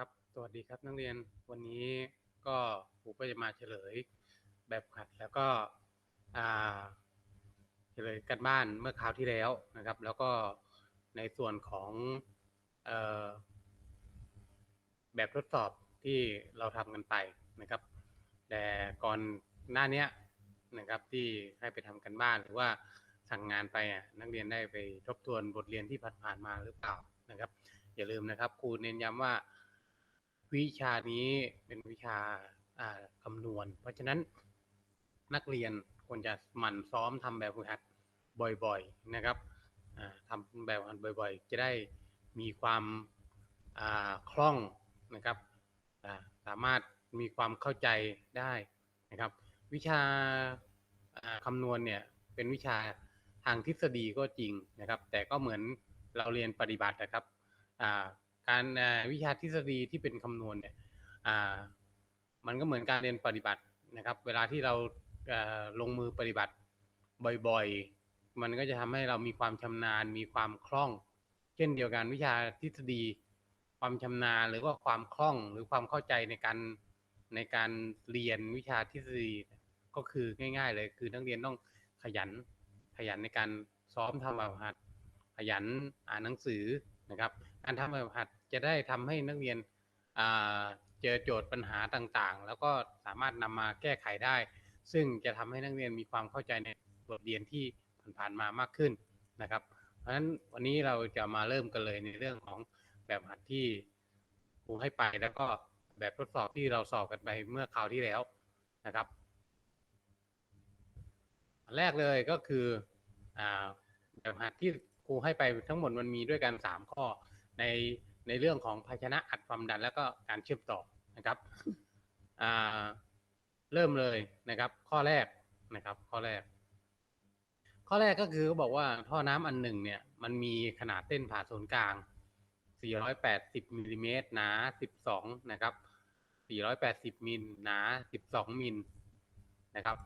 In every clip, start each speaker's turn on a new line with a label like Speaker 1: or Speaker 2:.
Speaker 1: ครับ สวัสดีครับนักเรียน วันนี้ก็ครูก็จะมาเฉลยแบบฝึกหัดแล้วก็เฉลยกันบ้านเมื่อคราวที่แล้วนะครับ แล้วก็ในส่วนของออแบบทดสอบที่เราทำกันไปนะครับ แต่ก่อนหน้านี้นะครับที่ให้ไปทำกันบ้านหรือว่าสั่งงานไปนักเรียนได้ไปทบทวนบทเรียนที่ผ่านๆมาหรือเปล่านะครับ อย่าลืมนะครับครูเน้นย้ำว่า วิชานี้เป็นวิชาคำนวณ เพราะฉะนั้นนักเรียนควรจะหมั่นซ้อมทำแบบฝึกหัดบ่อยๆนะครับอ่าทำแบบฝึกหัดบ่อยๆ จะได้มีความาคล่องนะครับาสามารถมีความเข้าใจได้นะครับ วิชาาคำนวณเนี่ยเป็นวิชาทางทฤษฎีก็จริงนะครับ แต่ก็เหมือนเราเรียนปฏิบัตินะครับ การวิชาทฤษฎีที่เป็นคำนวณเนี่ยมันก็เหมือนการเรียนปฏิบัตินะครับ เวลาที่เราลงมือปฏิบัติบ่อยๆ มันก็จะทำให้เรามีความชำนาญ มีความคล่อง เช่นเดียวกันวิชาทฤษฎี ความชำนาญหรือว่าความคล่องหรือความเข้าใจในการในการเรียนวิชาทฤษฎีก็คือง่าย ๆ เลยคือนักเรียนต้องขยันขยันในการซ้อมทำแบบหัดขยันอ่านหนังสือนะครับ การทำแบบหัดจะได้ทำให้นักเรียนเจอโจทย์ปัญหาต่างๆ แล้วก็สามารถนำมาแก้ไขได้ ซึ่งจะทำให้นักเรียนมีความเข้าใจในบทเรียนที่ผ่านๆมามากขึ้นนะครับ เพราะฉะนั้นวันนี้เราจะมาเริ่มกันเลยในเรื่องของแบบหัดที่ครูให้ไปแล้วก็แบบทดสอบที่เราสอบกันไปเมื่อคราวที่แล้วนะครับแรกเลยก็คืออแบบหัดที่ครูให้ไปทั้งหมดมันมีด้วยกันสามข้อ ในในเรื่องของภาชนะอัดความดันแล้วก็การเชื่อมต่อนะครับเริ่มเลยนะครับ ข้อแรกนะครับ ข้อแรก ข้อแรกก็คือเขาบอกว่าท่อน้ำอันหนึ่งเนี่ย มันมีขนาดเส้นผ่าศูนย์กลาง 480มิลลิเมตรหนา 12 นะครับ 480มิลหนา 12มิลนะครับ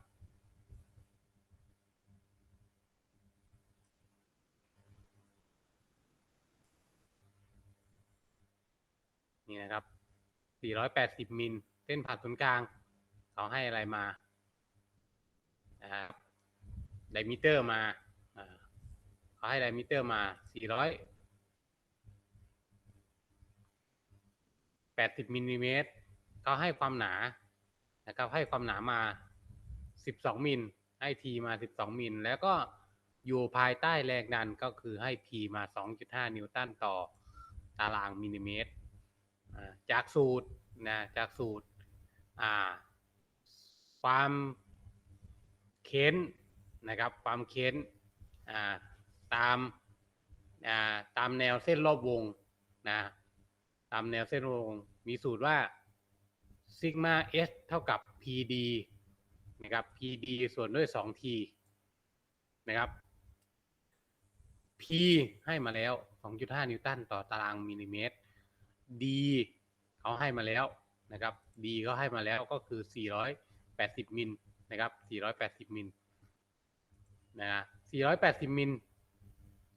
Speaker 1: นี่นะครับ 480มิลเส้นผ่าศูนย์กลาง เขาให้อะไรมานะครับไดมิเตอร์มาเขาให้ไดมิเตอร์มา 480มิลลิเมตรเขาให้ความหนานะครับให้ความหนามา 12มิลให้ทีมา 12มิลแล้วก็อยู่ภายใต้แรงดันก็คือให้ P มา 2.5 นิวตันต่อตารางมิลลิเมตร จากสูตรนะจากสูตรความเค้นนะครับความเค้นตามาตามแนวเส้นรอบวงนะตามแนวเส้นรอบวง มีสูตรว่าซิกมา s เท่ากับ pd นะครับ pd ส่วนด้วย 2t นะครับ p ให้มาแล้ว 2.5 นิวตันต่อตารางมิลลิเมตร D เขาให้มาแล้วนะครับ D เขาให้มาแล้วก็คือ 480 มิลนะครับ480 มิลนะ480 มิล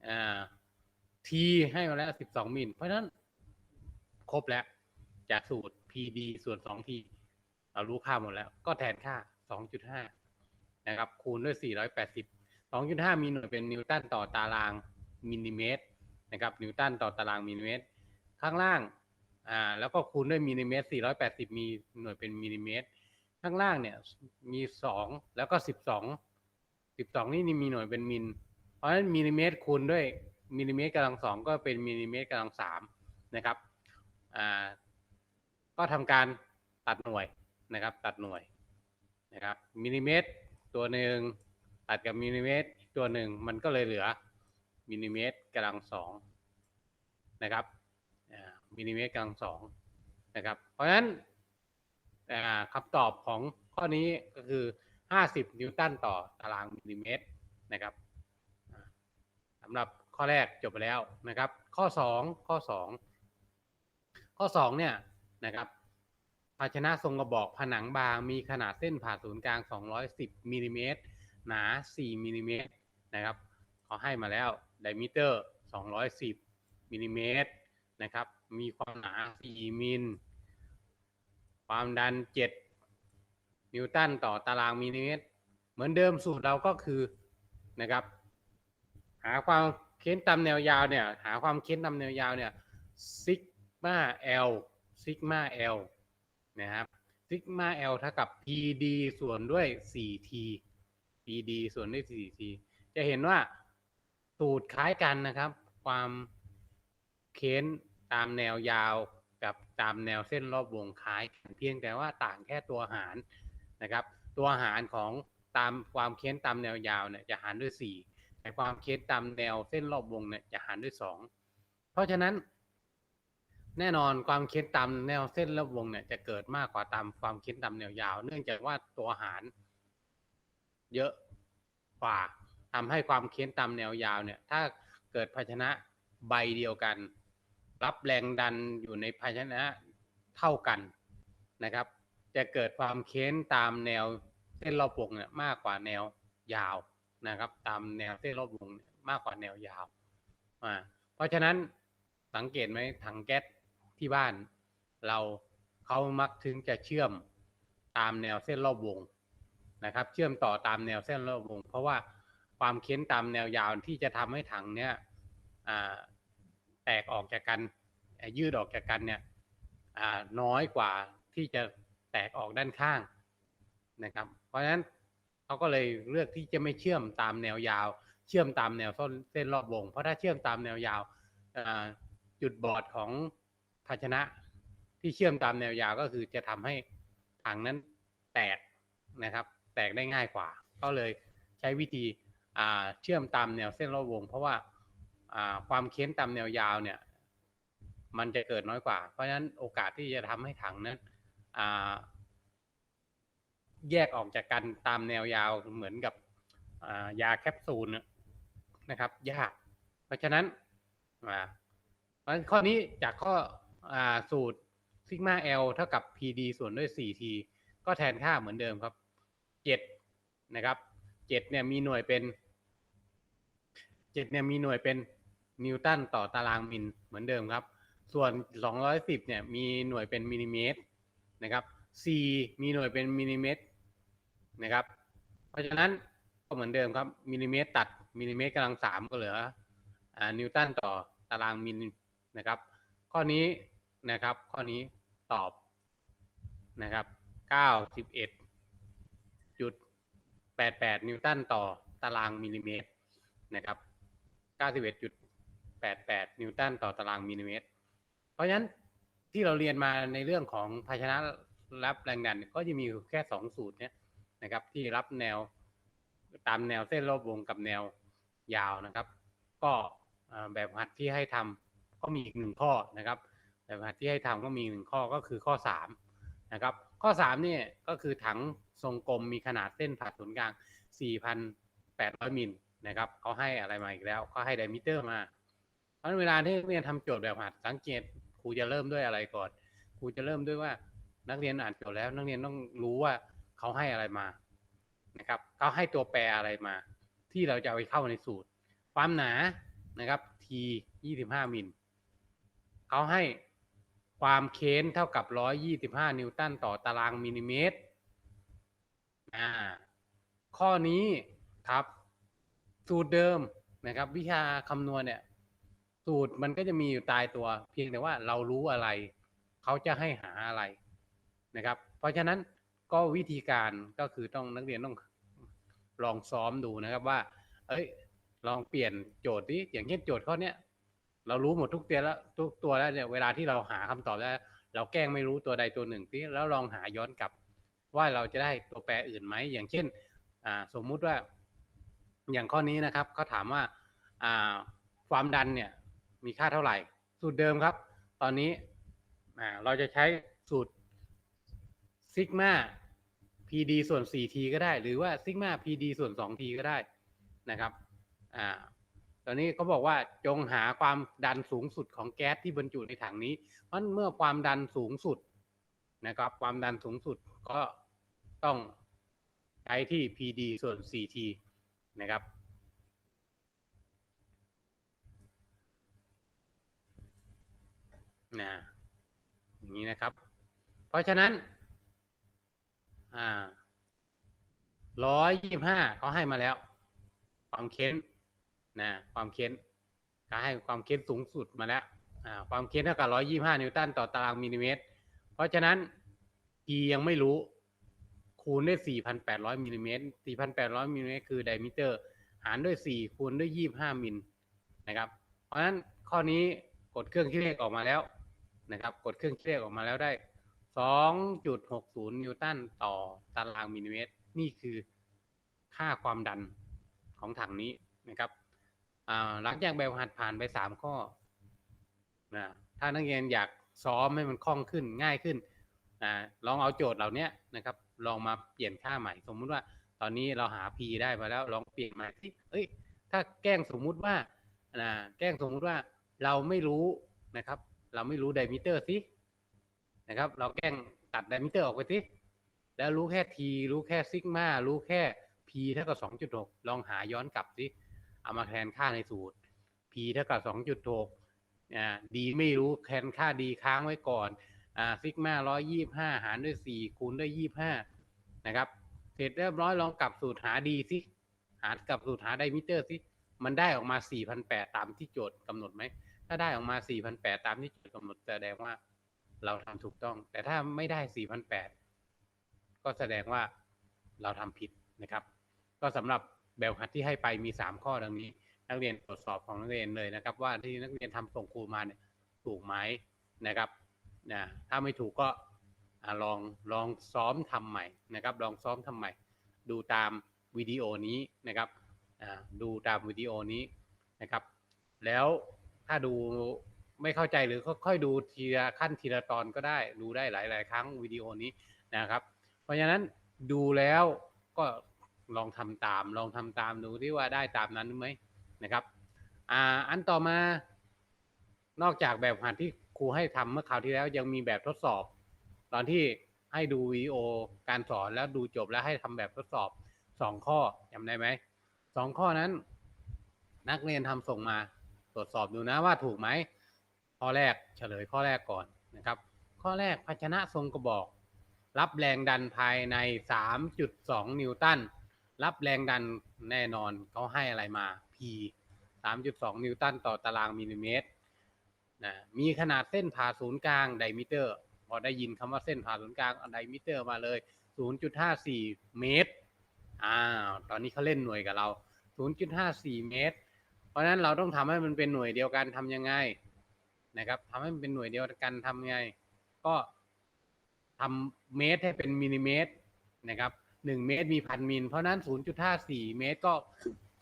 Speaker 1: อ่า T ให้มาแล้ว 12 มิลเพราะฉะนั้นครบแล้วจากสูตร PD ส่วน 2T เรารู้ค่าหมดแล้ว ก็แทนค่า 2.5 นะครับ คูณด้วย 480 2.5 มีหน่วยเป็นนิวตันต่อตารางมิลลิเมตรนะครับ นิวตันต่อตารางมิลลิเมตร ข้างล่าง อ่าแล้วก็คูณด้วยมิลลิเมตร 480 มีหน่วยเป็นมิลลิเมตร ข้างล่างเนี่ยมี 2 แล้วก็ 12 12นี่นี่มีหน่วยเป็นมิล เพราะฉะนั้นมิลลิเมตรคูณด้วยมิลลิเมตรกำลังสองก็เป็นมิลลิเมตรกำลังสามนะครับอ่าก็ทำการตัดหน่วยนะครับ ตัดหน่วยนะครับมิลลิเมตรตัวหนึ่งตัดกับมิลลิเมตรตัวหนึ่งมันก็เลยเหลือมิลลิเมตรกำลังสองนะครับ มิลลิเมตรกำลังสองนะครับ เพราะฉะนั้นคำตอบของข้อนี้ก็คือ 50 นิวตันต่อตารางมิลลิเมตรนะครับสำหรับข้อแรกจบไปแล้วนะครับ ข้อ 2 ข้อ 2 ข้อ 2 เนี่ยนะครับภาชนะทรงกระบอกผนังบางมีขนาดเส้นผ่าศูนย์กลาง 210มิลลิเมตรหนา 4มิลลิเมตรนะครับเขาให้มาแล้วไดมิเตอร์ 210มิลลิเมตร นะครับ มีความหนา 4 มิล ความดัน 7 นิวตันต่อตารางมิลลิเมตร เหมือนเดิมสูตรเราก็คือนะครับ หาความเค้นตามแนวยาวเนี่ย หาความเค้นตามแนวยาวเนี่ยซิกมาเอลซิกมาเอลนะครับซิกมาเอลเท่ากับ PD ส่วนด้วย 4T PD ส่วนด้วย 4T จะเห็นว่าสูตรคล้ายกันนะครับ ความ เค้นตามแนวยาวกับตามแนวเส้นรอบวงคล้ายกันเพียงแต่ว่าต่างแค่ตัวหารนะครับ ตัวหารของตามความเค้นตามแนวยาวเนี่ยจะหารด้วย 4 แต่ความเค้นตามแนวเส้นรอบวงเนี่ยจะหารด้วย 2 เพราะฉะนั้น แน่นอนความเค้นตามแนวเส้นรอบวงเนี่ยจะเกิดมากกว่าตามความเค้นตามแนวยาว เนื่องจากว่าตัวหาร เยอะกว่าทำให้ความเค้นตามแนวยาวเนี่ยถ้าเกิดภาชนะใบเดียวกัน รับแรงดันอยู่ในภาชนะเท่ากันนะครับ จะเกิดความเค้นตามแนวเส้นรอบวงเนี่ยมากกว่าแนวยาวนะครับ ตามแนวเส้นรอบวงมากกว่าแนวยาวอ่าเพราะฉะนั้นสังเกตไหมถังแก๊สที่บ้าน เราเขามักถึงจะเชื่อมตามแนวเส้นรอบวงนะครับ เชื่อมต่อตามแนวเส้นรอบวง เพราะว่าความเค้นตามแนวยาวที่จะทำให้ถังเนี้ยอ่า แตกออกจากกันยืดออกจากกันเนี่ยน้อยกว่าที่จะแตกออกด้านข้างนะครับ เพราะฉะนั้นเขาก็เลยเลือกที่จะไม่เชื่อมตามแนวยาว เชื่อมตามแนวเส้นรอบวง เพราะถ้าเชื่อมตามแนวยาวจุดบอดของภาชนะที่เชื่อมตามแนวยาวก็คือจะทำให้ถังนั้นแตกนะครับ แตกได้ง่ายกว่า ก็เลยใช้วิธีเชื่อมตามแนวเส้นรอบวง เพราะว่า ความเค้นตามแนวยาวเนี่ย มันจะเกิดน้อยกว่า เพราะฉะนั้นโอกาสที่จะทำให้ถังนั้นแยกออกจากกันตามแนวยาวเหมือนกับายาแคปซูลนะครับ ยาก เพราะฉะนั้นาเพราะข้อนี้จากข้ออสูตรซิกมา L เท่ากับ PD ส่วนด้วย 4T ก็แทนค่าเหมือนเดิมครับ 7 นะครับ 7 เนี่ยมีหน่วยเป็น 7 เนี่ยมีหน่วยเป็น นิวตันต่อตารางมิลเหมือนเดิมครับ ส่วน 210เนี่ยมีหน่วยเป็นมิลลิเมตรนะครับ C มีหน่วยเป็นมิลลิเมตรนะครับ เพราะฉะนั้นก็เหมือนเดิมครับมิลลิเมตรตัดมิลลิเมตรกำลังสามก็เหลืออนิวตันต่อตารางมิลนะครับ ข้อนี้นะครับข้อนี้ตอบนะครับ91จุด88 นิวตันต่อตารางมิลลิเมตรนะครับ91.88 นิวตันต่อตารางมิลลิเมตร เพราะฉะนั้นที่เราเรียนมาในเรื่องของภาชนะรับแรงดันก็จะมีอยู่แค่สองสูตรเนี่ยนะครับ ที่รับแนวตามแนวเส้นรอบวงกับแนวยาวนะครับ ก็แบบหัดที่ให้ทำก็มีอีกหนึ่งข้อนะครับ แบบหัดที่ให้ทำก็มีหนึ่งข้อก็คือข้อสามนะครับข้อสามเนี่ยก็คือถังทรงกลมมีขนาดเส้นผ่าศูนย์กลาง 4,800 มิลนะครับเขาให้อะไรมาอีกแล้วเขาให้ไดมิเตอร์มา เพราะเวลาที่นักเรียนทำโจทย์แบบหัดสังเกตครูจะเริ่มด้วยอะไรก่อนครูจะเริ่มด้วยว่านักเรียนอ่านโจทย์แล้ว นักเรียนต้องรู้ว่าเขาให้อะไรมานะครับเขาให้ตัวแปรอะไรมา ที่เราจะเอาไปเข้าในสูตร ความหนานะครับ t 25มิลเขาให้ความเค้นเท่ากับ 125 นิวตันต่อตารางมิลลิเมตรอ่าข้อนี้ครับ สูตรเดิมนะครับ วิชาคำนวณเนี่ย สูตรมันก็จะมีอยู่ตายตัว เพียงแต่ว่าเรารู้อะไร เขาจะให้หาอะไรนะครับ เพราะฉะนั้นก็วิธีการก็คือต้องนักเรียนต้องลองซ้อมดูนะครับว่า เอ้ย ลองเปลี่ยนโจทย์ดิอย่างเช่นโจทย์ข้อเนี้ยเรารู้หมดทุกตัวแล้วทุกตัวแล้วเนี่ยเวลาที่เราหาคำตอบแล้ว เราแกล้งไม่รู้ตัวใดตัวหนึ่งที่แล้วลองหาย้อนกลับ ว่าเราจะได้ตัวแปรอื่นไหมอย่างเช่น อ่า สมมุติว่า อย่างข้อนี้นะครับเขาถามว่า อ่า ความดันเนี่ย มีค่าเท่าไหร่ สูตรเดิมครับ ตอนนี้เราจะใช้สูตรซิกมา PD ส่วน 4T ก็ได้ หรือว่าซิกมา PD ส่วน 2T ก็ได้นะครับอ่าตอนนี้เขาบอกว่าจงหาความดันสูงสุดของแก๊สที่บรรจุในถังนี้ เพราะเมื่อความดันสูงสุดนะครับ ความดันสูงสุดก็ต้องใช้ที่ PD ส่วน 4T นะครับ นะอย่างนี้นะครับ เพราะฉะนั้น อ่าร้อยยี่ห้าเขาให้มาแล้ว ความเค้นนะความเค้นเขาให้ความเค้นสูงสุดมาแล้วความเค้นเท่ากับร้อยยี่ห้านิวตันต่อตารางมิลลิเมตร เพราะฉะนั้น P ยังไม่รู้ คูณด้วย4,800มิลลิเมตร4,800มิลลิเมตรคือไดมิเตอร์ หารด้วย4คูณด้วย25มิลนะครับ เพราะฉะนั้นข้อนี้กดเครื่องคิดเลขออกมาแล้ว นะครับกดเครื่องคิดเลขออกมาแล้วได้ 2.60 นิวตันต่อตารางมิลลิเมตร นี่คือค่าความดันของถังนี้นะครับหลังจากแบบหัดผ่านไป 3 ข้อนะถ้านักเรียนอยากซ้อมให้มันคล่องขึ้นง่ายขึ้นอลองเอาโจทย์เหล่านี้นะครับ ลองมาเปลี่ยนค่าใหม่ สมมุติว่าตอนนี้เราหา p ได้มาแล้วลองเปลี่ยนใหม่ที่เอ้ย ถ้าแกล้งสมมุติว่านะแกล้งสมมุติว่าเราไม่รู้นะครับ เราไม่รู้ไดมิเตอร์สินะครับ เราแกล้งตัดไดมิเตอร์ออกไปสิแล้วรู้แค่ t รู้แค่ซิกมารู้แค่ p เท่ากับ2.6ลองหาย้อนกลับสิเอามาแทนค่าในสูตร p เท่ากับ2.6อ่าดีไม่รู้แทนค่าดีค้างไว้ก่อนอ่าซิกมา125หารด้วย4คูณด้วย25นะครับ เสร็จเรียบร้อยลองกลับสูตรหาดีสิหากลับสูตรหาไดมิเตอร์สิ มันได้ออกมา 4,800 ตามที่โจทย์กำหนดไหม ถ้าได้ออกมา 4,800 ตามที่โจทย์กำหนดแสดงว่าเราทำถูกต้อง แต่ถ้าไม่ได้ 4,800 ก็แสดงว่าเราทำผิดนะครับ ก็สำหรับแบบหัดที่ให้ไปมี 3 ข้อดังนี้ นักเรียนตรวจสอบของนักเรียนเลยนะครับ ว่าที่นักเรียนทำส่งครูมาเนี่ยถูกไหมนะครับนะถ้าไม่ถูกก็อลองลองซ้อมทำใหม่นะครับ ลองซ้อมทำใหม่ ดูตามวิดีโอนี้นะครับ ดูตามวิดีโอนี้นะครับ แล้วถ้าดูไม่เข้าใจหรือค่อยๆดูทีละขั้นทีละตอนก็ได้ ดูได้หลาย ๆ ครั้งวิดีโอนี้นะครับ เพราะฉะนั้นดูแล้วก็ลองทำตาม ลองทำตามดูที่ว่าได้ตามนั้นไหมนะครับอ่าอันต่อมานอกจากแบบหัดที่ครูให้ทำเมื่อคราวที่แล้วยังมีแบบทดสอบ ตอนที่ให้ดูวิดีโอการสอนแล้วดูจบแล้วให้ทำแบบทดสอบสองข้อจำได้ไหม สองข้อนั้น นักเรียนทำส่งมาตรวจสอบดูนะว่าถูกไหมข้อแรกเฉลยข้อแรกก่อนนะครับ ข้อแรกภาชนะทรงกระบอก รับแรงดันภายใน 3.2 นิวตันรับแรงดันแน่นอนเขาให้อะไรมา P 3.2 นิวตันต่อตารางมิลลิเมตรนะมีขนาดเส้นผ่าศูนย์กลางไดมิเตอร์ พอได้ยินคำว่าเส้นผ่าศูนย์กลางไดมิเตอร์มาเลย 0.54 เมตร อ้าวตอนนี้เขาเล่นหน่วยกับเรา 0.54 เมตร เพราะนั้นเราต้องทำให้มันเป็นหน่วยเดียวกันทำยังไงนะครับทำให้มันเป็นหน่วยเดียวกันทำยังไง ก็ทำเมตรให้เป็นมิลลิเมตรนะครับหนึ่งเมตรมีพันมิล เพราะฉะนั้น 0.54 เมตรก็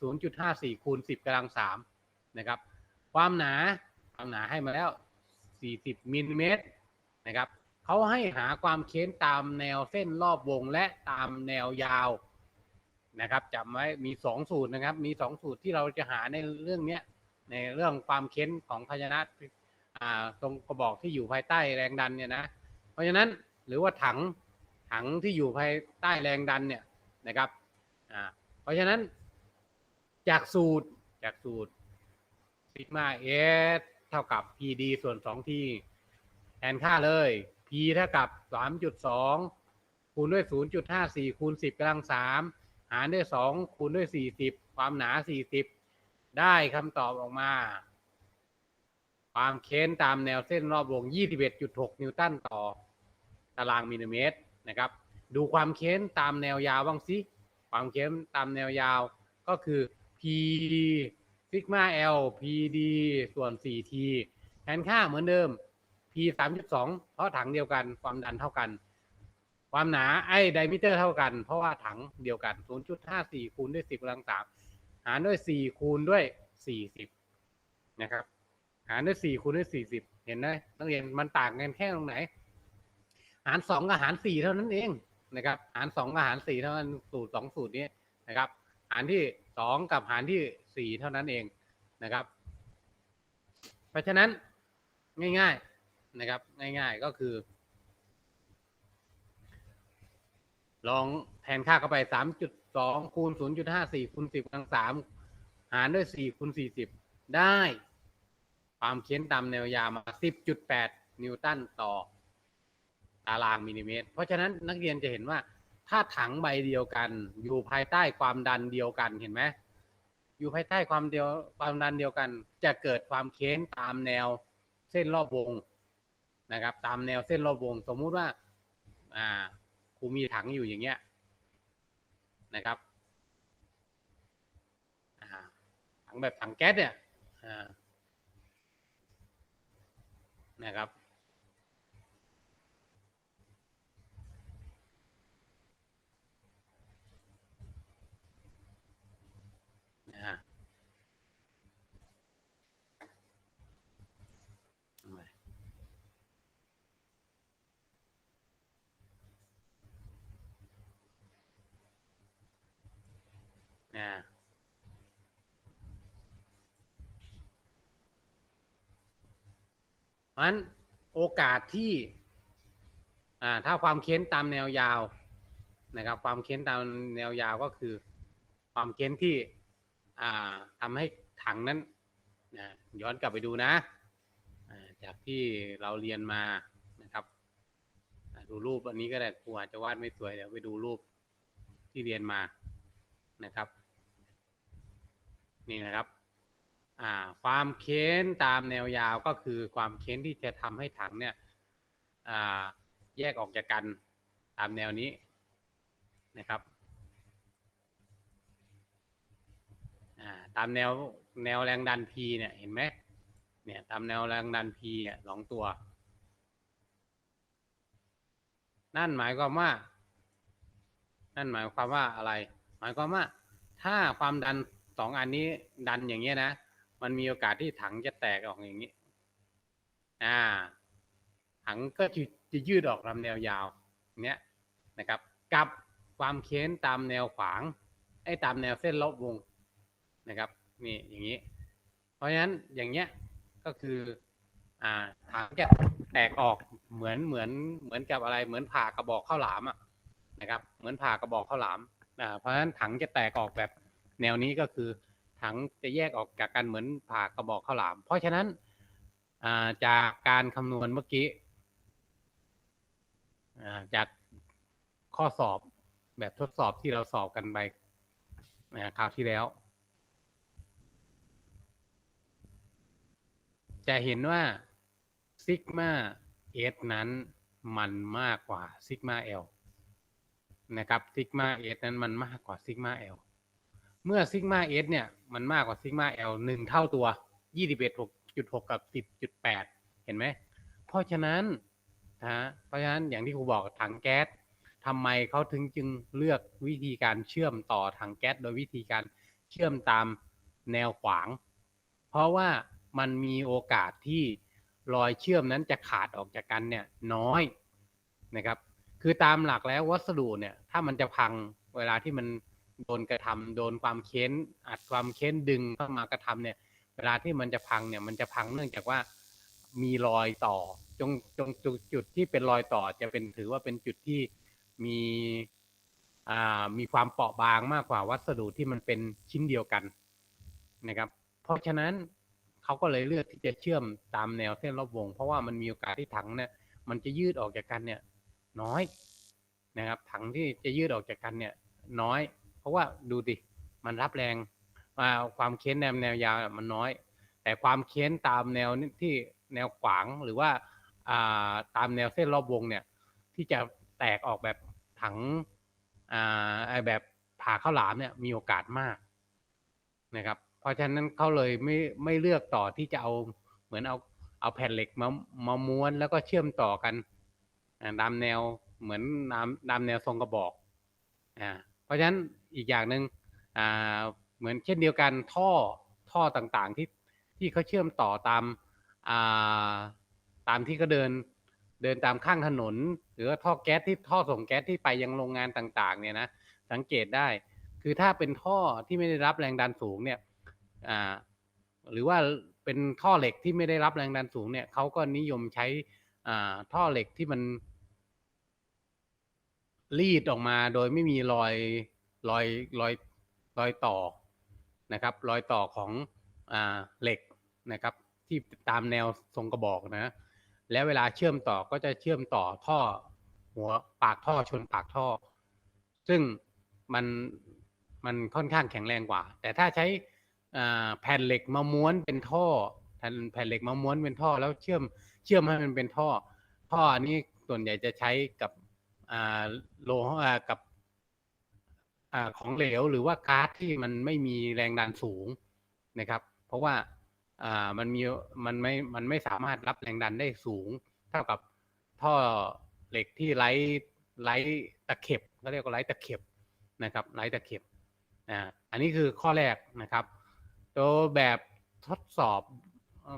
Speaker 1: 0.54 คูณ 10กำลัง3นะครับ ความหนา ความหนาให้มาแล้ว 40 มิลลิเมตรนะครับ เขาให้หาความเค้นตามแนวเส้นรอบวงและตามแนวยาว นะครับจำไว้มีสองสูตรนะครับ มีสองสูตรที่เราจะหาในเรื่องเนี้ยในเรื่องความเค้นของพยานะอ่าตรงกระบอกที่อยู่ภายใต้แรงดันเนี่ยนะ เพราะฉะนั้นหรือว่าถังถังที่อยู่ภายใต้แรงดันเนี่ยนะครับอ่าเพราะฉะนั้นจากสูตรจากสูตรซิกมาเอสเท่ากับ PD ส่วน2ที่แทนค่าเลย P เท่ากับ 3.2 คูณด้วย 0.54 คูณ 10กำลัง3 หารด้วย2คูณด้วย40ความหนา40ได้คำตอบออกมา ความเค้นตามแนวเส้นรอบวง 21.6 นิวตันต่อตารางมิลลิเมตรนะครับ ดูความเค้นตามแนวยาวบ้างสิ ความเค้นตามแนวยาวก็คือ P ซิกมา L PD ส่วน 4T แทนค่าเหมือนเดิม P 3.2เพราะถังเดียวกันความดันเท่ากัน ความหนาไอ้ไดมิเตอร์เท่ากัน เพราะว่าถังเดียวกัน 0.54 คูณด้วย 10กำลัง3หารด้วย 4 คูณด้วย 40 นะครับ หารด้วย 4 คูณด้วย 40 เห็นไหมนักเรียนมันต่างกันแค่ตรงไหน หาร 2 กับหาร 4 เท่านั้นเองนะครับ หาร 2 กับหาร 4 เท่านั้นสูตร 2 สูตรนี้นะครับ หารที่ 2 กับหารที่ 4 เท่านั้นเองนะครับ เพราะฉะนั้นง่าย ๆนะครับ ง่าย ๆก็คือ ลองแทนค่าเข้าไป3.2คูณ0.54คูณ10กำลัง3หารด้วย4คูณ40ได้ ความเค้นตามแนวยาวมา10.8นิวตันต่อตารางมิลลิเมตร เพราะฉะนั้นนักเรียนจะเห็นว่า ถ้าถังใบเดียวกัน อยู่ภายใต้ความดันเดียวกันเห็นไหมอยู่ภายใต้ความเดียวความดันเดียวกัน จะเกิดความเค้นตามแนวเส้นรอบวงนะครับ ตามแนวเส้นรอบวง สมมุติว่าอ่า ครูมีถังอยู่อย่างเงี้ยนะครับถังแบบถังแก๊สเนี่ยนะครับ นะฮะเอาใหม่ นะเพราะฉะนั้นโอกาสที่อ่าถ้าความเค้นตามแนวยาวนะครับ ความเค้นตามแนวยาวก็คือ ความเค้นที่อ่าทำให้ถังนั้นนะย้อนกลับไปดูนะจากที่เราเรียนมานะครับดูรูปอันนี้ก็ได้ครูอาจจะวาดไม่สวยเดี๋ยวไปดูรูปที่เรียนมานะครับ นี่นะครับอ่าความเค้นตามแนวยาวก็คือความเค้นที่จะทำให้ถังเนี่ยอ่าแยกออกจากกันตามแนวนี้นะครับอ่าตามแนวแนวแรงดัน P เนี่ยเห็นไหมเนี่ยตามแนวแรงดัน P เนี่ยสองตัว นั่นหมายความว่า นั่นหมายความว่าอะไร หมายความว่า ถ้าความดัน สองอันนี้ดันอย่างเงี้ยนะ มันมีโอกาสที่ถังจะแตกออกอย่างนี้ อ่า ถังก็จะจะยืดออกตามแนวยาวเนี้ยนะครับ กับความเค้นตามแนวขวางไอ้ตามแนวเส้นรอบวงนะครับนี่อย่างนี้ เพราะฉะนั้นอย่างเงี้ยก็คืออ่าถังจะแตกออกเหมือนเหมือนเหมือนกับอะไรเหมือนผ่ากระบอกข้าวหลามอะนะครับ เหมือนผ่ากระบอกข้าวหลามอ่าเพราะฉะนั้นถังจะแตกออกแบบ แนวนี้ก็คือถังจะแยกออกจากกันเหมือนผ่ากระบอกข้าวหลาม เพราะฉะนั้นาจากการคำนวณเมื่อกี้าจากข้อสอบแบบทดสอบที่เราสอบกันไปคราวที่แล้ว จะเห็นว่าซิกมาเอสนั้นมันมากกว่าซิกมาเอลนะครับซิกมาเอสนั้นมันมากกว่าซิกมาเอล เมื่อซิกมาเอสเนี่ยมันมากกว่าซิกมาเอลหนึ่งเท่าตัวยี่สิบเอ็ดหกจุดหกกับสิบจุดแปดเห็นไหม เพราะฉะนั้นนะเพราะฉะนั้นอย่างที่ครูบอกถังแก๊สทำไมเขาถึงจึงเลือกวิธีการเชื่อมต่อถังแก๊สโดยวิธีการเชื่อมตามแนวขวาง เพราะว่ามันมีโอกาสที่รอยเชื่อมนั้นจะขาดออกจากกันเนี่ยน้อยนะครับ คือตามหลักแล้ววัสดุเนี่ยถ้ามันจะพังเวลาที่มัน โดนกระทำโดนความเค้นอัดความเค้นดึงเข้ามากระทำเนี่ย เวลาที่มันจะพังเนี่ยมันจะพังเนื่องจากว่ามีรอยต่อจงจงจุดจุดที่เป็นรอยต่อจะเป็นถือว่าเป็นจุดที่มีอ่ามีความเปราะบางมากกว่าวัสดุที่มันเป็นชิ้นเดียวกันนะครับ เพราะฉะนั้นเขาก็เลยเลือกที่จะเชื่อมตามแนวเส้นรอบวง เพราะว่ามันมีโอกาสที่ถังเนี่ยมันจะยืดออกจากกันเนี่ยน้อยนะครับถังที่จะยืดออกจากกันเนี่ยน้อย ราะว่าดูดิมันรับแรงความเค้นแนวแนวยาวมันน้อย แต่ความเค้นตามแนวที่แนวขวางหรือว่าตามแนวเส้นรอบวงเนี่ยที่จะแตกออกแบบถังแบบผ่าข้าวหลามเนี่ยมีโอกาสมากนะครับ เพราะฉะนั้นเขาเลยไม่ไม่เลือกต่อที่จะเอาเหมือนเอาเอาแผ่นเหล็กมามาม้วนแล้วก็เชื่อมต่อกันตามแนวเหมือนตามตามแนวทรงกระบอกอ่าเพราะฉะนั้น อีกอย่างหนึ่งอ่าเหมือนเช่นเดียวกันท่อท่อต่างๆที่ที่เขาเชื่อมต่อตามาตามที่เขาเดินเดินตามข้างถนน หรือว่าท่อแก๊สที่ท่อส่งแก๊สที่ไปยังโรงงานต่างๆเนี่ยนะสังเกตได้ คือถ้าเป็นท่อที่ไม่ได้รับแรงดันสูงเนี่ยหรือว่าเป็นท่อเหล็กที่ไม่ได้รับแรงดันสูงเนี่ยเขาก็นิยมใช้ท่อเหล็กที่มันรีดออกมาโดยไม่มีรอย รอยรอยรอยต่อนะครับ รอยต่อของอ่าเหล็กนะครับ ที่ตามแนวทรงกระบอกนะแล้วเวลาเชื่อมต่อก็จะเชื่อมต่อท่อหัวปากท่อชนปากท่อ ซึ่งมันมันค่อนข้างแข็งแรงกว่า แต่ถ้าใช้แผ่นเหล็กมาม้วนเป็นท่อแผ่นแผ่นเหล็กมาม้วนเป็นท่อ แล้วเชื่อมเชื่อมให้มันเป็นท่อ ท่ออันนี้ส่วนใหญ่จะใช้กับโลหะกับ อของเหลวหรือว่าก๊าซที่มันไม่มีแรงดันสูงนะครับ เพราะว่าอ่ามันมีมันไม่มันไม่สามารถรับแรงดันได้สูง เท่ากับท่อเหล็กที่ไร้ไร้ตะเข็บเขาเรียกว่าไร้ตะเข็บนะครับไร้ตะเข็บอ่าอันนี้คือข้อแรกนะครับ ตัวแบบทดสอบ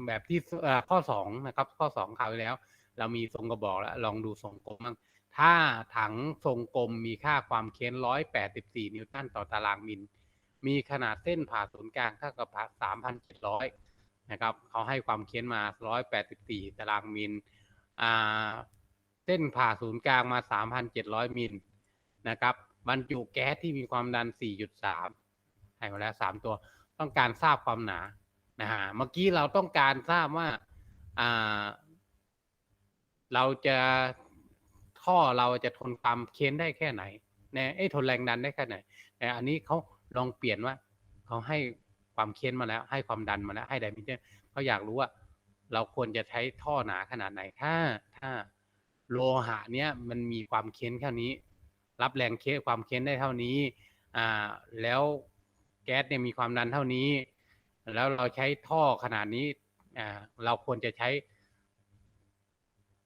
Speaker 1: แบบที่ข้อสองนะครับข้อสองคราวที่แล้ว เรามีทรงกระบอกแล้วลองดูทรงกลมบ้าง ถ้าถังทรงกลมมีค่าความเค้นร้อยแปดสิบสี่นิวตันต่อตารางมิล มีขนาดเส้นผ่าศูนย์กลางเท่ากับสามพันเจ็ดร้อยนะครับเขาให้ความเค้นมาร้อยแปดสิบสี่ตารางมิลเส้นผ่าศูนย์กลางมาสามพันเจ็ดร้อยมิลนะครับบรรจุแก๊สที่มีความดันสี่จุดสามให้มาแล้วสามตัว ต้องการทราบความหนานะฮะเมื่อกี้เราต้องการทราบว่าเราจะ ท่อเราจะทนความเค้นได้แค่ไหนนะเอ้ทนแรงดันได้แค่ไหนแต่อันนี้เขาลองเปลี่ยนว่าเขาให้ความเค้นมาแล้ว ให้ความดันมาแล้วให้ไดมิเตอร์เขาอยากรู้ว่า เราควรจะใช้ท่อหนาขนาดไหนถ้าถ้าโลหะเนี้ยมันมีความเค้นแค่นี้ รับแรงเค้นความเค้นได้เท่านี้อ่าแล้วแก๊สเนี่ยมีความดันเท่านี้ แล้วเราใช้ท่อขนาดนี้อ่าเราควรจะใช้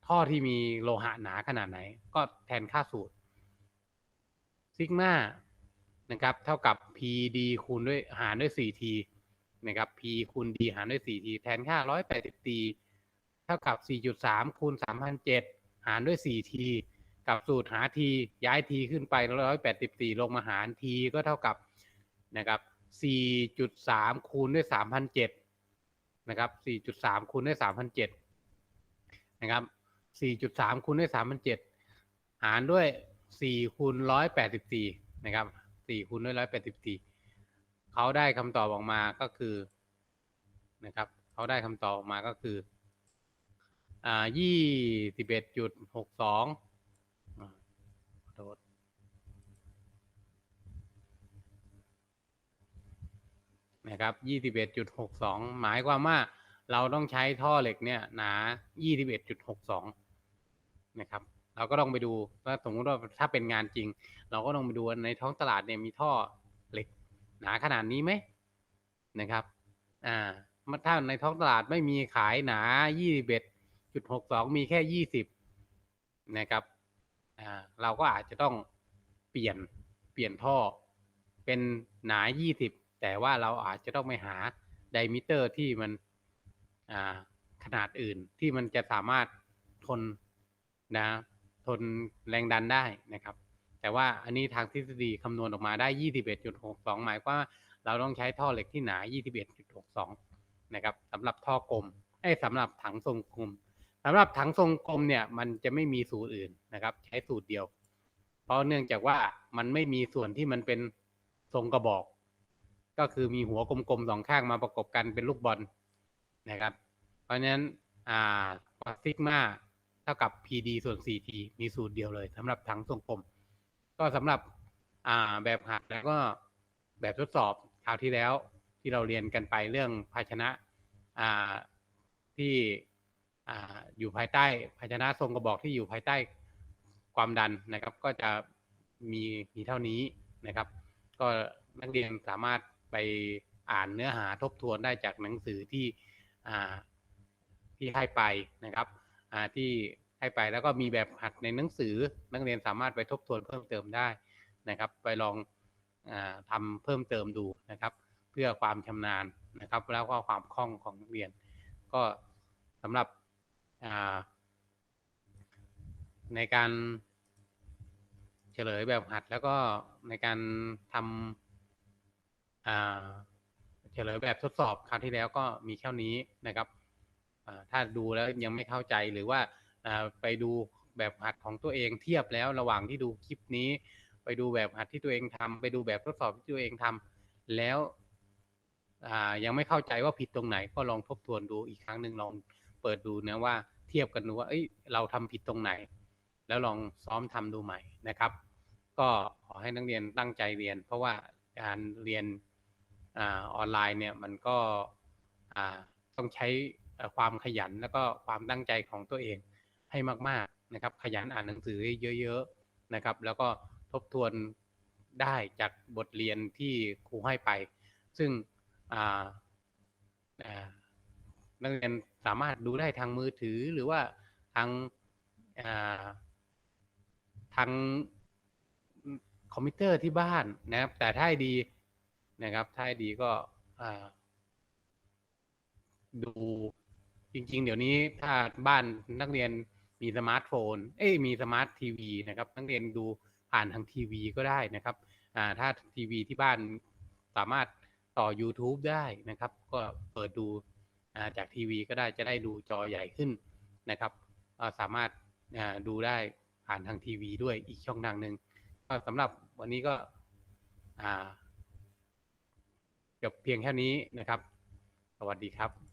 Speaker 1: ท่อที่มีโลหะหนาขนาดไหน ก็แทนค่าสูตรซิกมานะครับเท่ากับ PD คูณด้วยหารด้วย 4T นะครับ P คูณ D หารด้วย 4T แทนค่า 180T เท่ากับ 4.3 คูณ3,007หารด้วย 4T กับสูตรหา T ย้าย T ขึ้นไป 184 ลงมาหาร T ก็เท่ากับนะครับ 4.3 คูณด้วย3,007นะครับ 4.3 คูณด้วย3,007นะครับ 4.3คูณด้วย3,007หารด้วย4คูณ184นะครับ4คูณด้วย184เขาได้คำตอบออกมาก็คือนะครับเขาได้คำตอบออกมาก็คืออ่า21.62อ่าขอโทษนะครับ21.62หมายความว่าเราต้องใช้ท่อเหล็กเนี่ยหนา21.62 นะครับ เราก็ต้องไปดูว่าสมมติว่าถ้าเป็นงานจริง เราก็ต้องไปดูในท้องตลาดเนี่ยมีท่อเหล็กหนาขนาดนี้ไหมนะครับ อ่าถ้าในท้องตลาดไม่มีขายหนา21.62 มีแค่ 20 นะครับ อ่า เราก็อาจจะต้องเปลี่ยน เปลี่ยนท่อ เป็นหนา 20 แต่ว่าเราอาจจะต้องไปหาไดมิเตอร์ที่มัน อ่า ขนาดอื่นที่มันจะสามารถทน นะทนแรงดันได้นะครับ แต่ว่าอันนี้ทางทฤษฎีคำนวณออกมาได้ 21.62 หมายความว่าเราต้องใช้ท่อเหล็กที่หนา 21.62 นะครับสำหรับท่อกลมไอ้สำหรับถังทรงกลมสำหรับถังทรงกลมเนี่ยมันจะไม่มีสูตรอื่นนะครับ ใช้สูตรเดียว เพราะเนื่องจากว่ามันไม่มีส่วนที่มันเป็นทรงกระบอก ก็คือมีหัวกลมๆสองข้างมาประกบกันเป็นลูกบอลนะครับ เพราะฉะนั้นอ่าซิกมา เท่ากับ PD ส่วน 4T มีสูตรเดียวเลยสำหรับถังทรงกลม ก็สำหรับอ่าแบบหักแล้วก็แบบทดสอบคราวที่แล้วที่เราเรียนกันไปเรื่องภาชนะอ่าที่อ่าอยู่ภายใต้ภาชนะทรงกระบอกที่อยู่ภายใต้ความดันนะครับ ก็จะมีมีเท่านี้นะครับ ก็นักเรียนสามารถไปอ่านเนื้อหาทบทวนได้จากหนังสือที่อ่าที่ให้ไปนะครับ ที่ให้ไปแล้วก็มีแบบหัดในหนังสือนักเรียนสามารถไปทบทวนเพิ่มเติมได้นะครับ ไปลองอาทำเพิ่มเติมดูนะครับ เพื่อความชำนาญนะครับ แล้วก็ความคล่องของนักเรียน ก็สำหรับในการเฉลยแบบหัดแล้วก็ในการทำเฉลยแบบทดสอบคราวที่แล้วก็มีแค่นี้นะครับ ถ้าดูแล้วยังไม่เข้าใจหรือว่าไปดูแบบหัดของตัวเองเทียบแล้วระหว่างที่ดูคลิปนี้ ไปดูแบบหัดที่ตัวเองทำไปดูแบบทดสอบที่ตัวเองทำแล้วยังไม่เข้าใจว่าผิดตรงไหน ก็ลองทบทวนดูอีกครั้งหนึ่งลองเปิดดูนะว่าเทียบกันดูว่าเอ้ยเราทำผิดตรงไหน แล้วลองซ้อมทำดูใหม่นะครับ ก็ขอให้นักเรียนตั้งใจเรียน เพราะว่าการเรียนอออนไลน์เนี่ยมันก็ต้องใช้ ความขยันแล้วก็ความตั้งใจของตัวเองให้มากๆนะครับ ขยันอ่านหนังสือเยอะๆนะครับ แล้วก็ทบทวนได้จากบทเรียนที่ครูให้ไป ซึ่งนักเรียนสามารถดูได้ทางมือถือหรือว่าทางาทางคอมพิวเตอร์ที่บ้านนะครับ แต่ถ้าดีนะครับ ถ้าดีก็ดู จริง ๆ เดี๋ยวนี้ถ้าบ้านนักเรียนมีสมาร์ทโฟน เอ้ยมีสมาร์ททีวีนะครับนักเรียนดูผ่านทางทีวีก็ได้นะครับอ่าถ้าทีวีที่บ้านสามารถต่อ YouTube ได้นะครับ ก็เปิดดูจากทีวีก็ได้จะได้ดูจอใหญ่ขึ้นนะครับก็สามารถดูได้ผ่านทางทีวีด้วยอีกช่องทางหนึ่งก็สำหรับวันนี้ก็จบเพียงแค่นี้นะครับ สวัสดีครับ